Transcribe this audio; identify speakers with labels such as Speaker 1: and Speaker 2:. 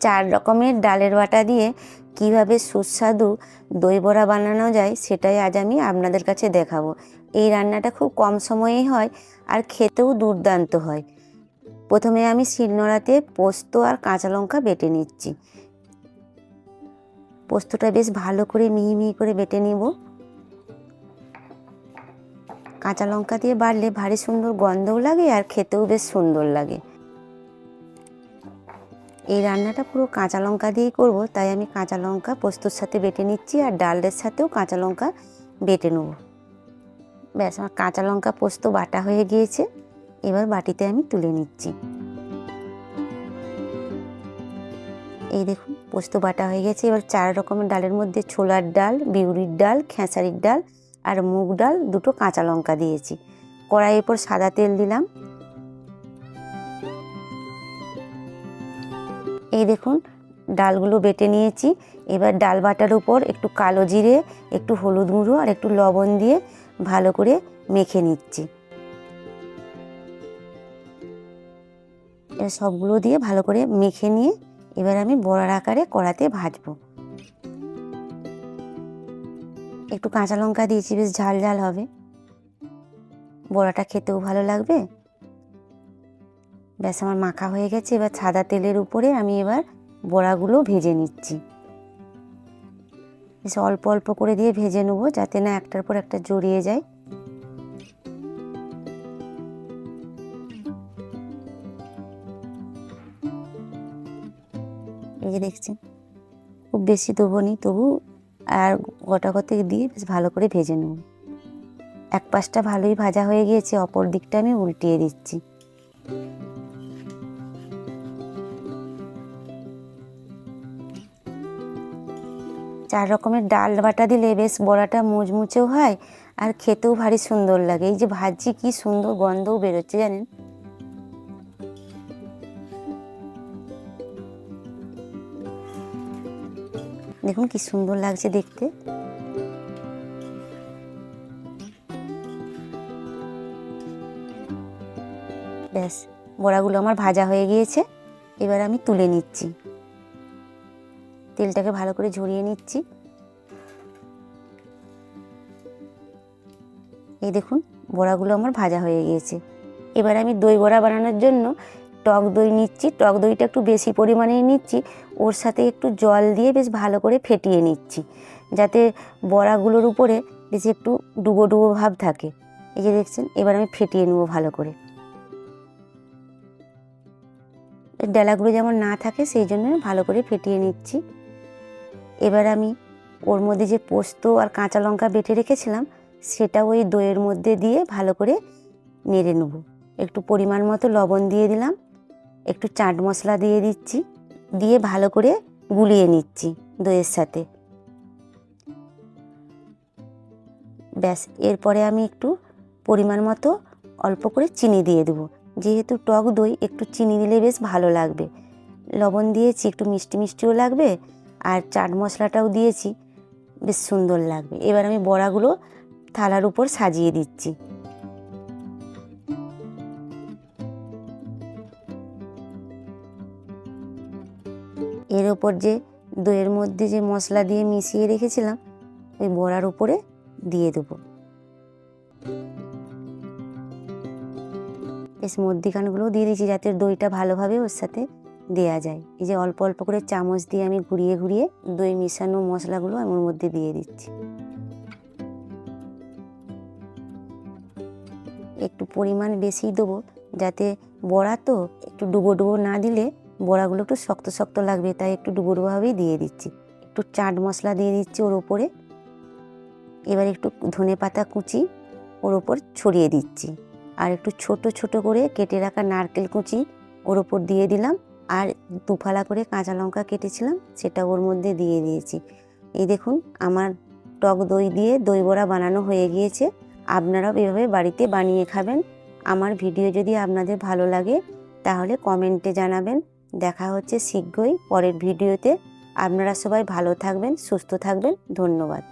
Speaker 1: চার রকমের ডালের বাটা দিয়ে কীভাবে সুস্বাদু দই বড়া বানানো যায় সেটাই আজ আমি আপনাদের কাছে দেখাবো। এই রান্নাটা খুব কম সময়েই হয় আর খেতেও দুর্দান্ত হয়। প্রথমে আমি শিলনোড়াতে পোস্ত আর কাঁচা লঙ্কা বেটে নিচ্ছি। পোস্তটা বেশ ভালো করে মিহি মিহি করে বেটে নিব। কাঁচা লঙ্কা দিয়ে বাড়লে ভারী সুন্দর গন্ধও লাগে আর খেতেও বেশ সুন্দর লাগে। এই রান্নাটা পুরো কাঁচা লঙ্কা দিয়েই করব, তাই আমি কাঁচা লঙ্কা পোস্তর সাথে বেটে নিচ্ছি আর ডালের সাথেও কাঁচা লঙ্কা বেটে নেব। ব্যাস, আমার কাঁচা লঙ্কা পোস্ত বাটা হয়ে গিয়েছে, এবার বাটিতে আমি তুলে নিচ্ছি। এই দেখুন, পোস্ত বাটা হয়ে গেছে, এবার চার রকমের ডালের মধ্যে ছোলার ডাল, বিউরির ডাল, খেসারির ডাল আর মুগ ডাল দুটো কাঁচা লঙ্কা দিয়েছি। কড়াইয়ের পর সাদা তেল দিলাম এই দেখুন, ডালগুলো বেটে নিয়েছি। এবার ডাল বাটার উপর একটু কালো জিরে, একটু হলুদ গুঁড়ো আর একটু লবণ দিয়ে ভালো করে মেখে নিচ্ছি। সবগুলো দিয়ে ভালো করে মেখে নিয়ে এবার আমি বড়ার আকারে কড়াতে ভাজবো। একটু কাঁচা লঙ্কা দিয়েছি, বেশ ঝাল ঝাল হবে। বড়াটা খেতেও ভালো লাগবে। ব্যাস, আমার মাখা হয়ে গেছে। এবার সাদা তেলের উপরে আমি এবার বড়াগুলো ভেজে নিচ্ছি। বেশ, অল্প অল্প করে দিয়ে ভেজে নেব যাতে না একটার পর একটা জড়িয়ে যায়। এই যে দেখছেন, খুব বেশি দেবো নি, তবু আর গোটা গতে দিয়ে বেশ ভালো করে ভেজে নেব। এক পাশটা ভালোই ভাজা হয়ে গিয়েছে, অপর দিকটা আমি উল্টিয়ে দিচ্ছি। চার রকমের ডাল বাটা দিলে বেশ বড়াটা মুচমুচেও হয় আর খেতেও ভারী সুন্দর লাগে। এই যে ভাজি কি সুন্দর গন্ধও বেরোচ্ছে, জানেন? দেখুন কি সুন্দর লাগছে দেখতে। ব্যাস, বড়াগুলো আমার ভাজা হয়ে গিয়েছে। এবার আমি তুলে নিচ্ছি। তেলটাকে ভালো করে ঝরিয়ে নিচ্ছি। এই দেখুন, বড়াগুলো আমার ভাজা হয়ে গিয়েছে। এবার আমি দই বড়া বানানোর জন্য টক দই নিচ্ছি। টক দইটা একটু বেশি পরিমাণেই নিচ্ছি। ওর সাথে একটু জল দিয়ে বেশ ভালো করে ফেটিয়ে নিচ্ছি। যাতে বড়াগুলোর উপরে বেশি একটু ডুবো ডুবো ভাব থাকে। এই যে দেখছেন, এবার আমি ফেটিয়ে নেব ভালো করে। ডেলাগুলো যেমন না থাকে, সেই জন্য ভালো করে ফেটিয়ে নিচ্ছি। এবার আমি ওর মধ্যে যে পোস্ত আর কাঁচা লঙ্কা বেটে রেখেছিলাম, সেটা ওই দইয়ের মধ্যে দিয়ে ভালো করে নেড়ে নেব। একটু পরিমাণ মতো লবণ দিয়ে দিলাম, একটু চাট মশলা দিয়ে দিচ্ছি, দিয়ে ভালো করে গুলিয়ে নিচ্ছি দইয়ের সাথে। ব্যাস, এরপরে আমি একটু পরিমাণ মতো অল্প করে চিনি দিয়ে দেবো। যেহেতু টক দই, একটু চিনি দিলে বেশ ভালো লাগবে। লবণ দিয়েছি, একটু মিষ্টি মিষ্টিও লাগবে আর চাট মশলাটাও দিয়েছি। বেশ সুন্দর লাগবে। এবার আমি বড়াগুলো থালার উপর সাজিয়ে দিচ্ছি। এর ওপর যে দইয়ের মধ্যে যে মশলা দিয়ে মিশিয়ে রেখেছিলাম, ওই বড়ার উপরে দিয়ে দেবো। বেশ মধ্যিখানগুলোও দিয়ে দিয়েছি যাতে দইটা ভালোভাবে ওর সাথে দেয়া যায়। এই যে অল্প অল্প করে চামচ দিয়ে আমি ঘুরিয়ে ঘুরিয়ে দই মিশানো মশলাগুলো আমি ওর মধ্যে দিয়ে দিচ্ছি। একটু পরিমাণ বেশি দেবো যাতে বড়া তো একটু ডুবো ডুবো না দিলে বড়াগুলো একটু শক্ত শক্ত লাগবে তাই একটু ডুবো ডুবোভাবেই দিয়ে দিচ্ছি। একটু চাট মশলা দিয়ে দিচ্ছি ওর ওপরে। এবার একটু ধনে পাতা কুচি ওর ওপর ছড়িয়ে দিচ্ছি। আর একটু ছোট ছোট করে কেটে রাখা নারকেল কুচি ওর ওপর দিয়ে দিলাম। আর দুফালা করে কাঁচা লঙ্কা কেটেছিলাম, সেটা ওর মধ্যে দিয়ে দিয়েছি। এই দেখুন, আমার টক দই দিয়ে দই বড়া বানানো হয়ে গিয়েছে। আপনারাও এভাবে বাড়িতে বানিয়ে খাবেন। আমার ভিডিও যদি আপনাদের ভালো লাগে, তাহলে কমেন্টে জানাবেন। দেখা হচ্ছে শীঘ্রই পরের ভিডিওতে। আপনারা সবাই ভালো থাকবেন, সুস্থ থাকবেন। ধন্যবাদ।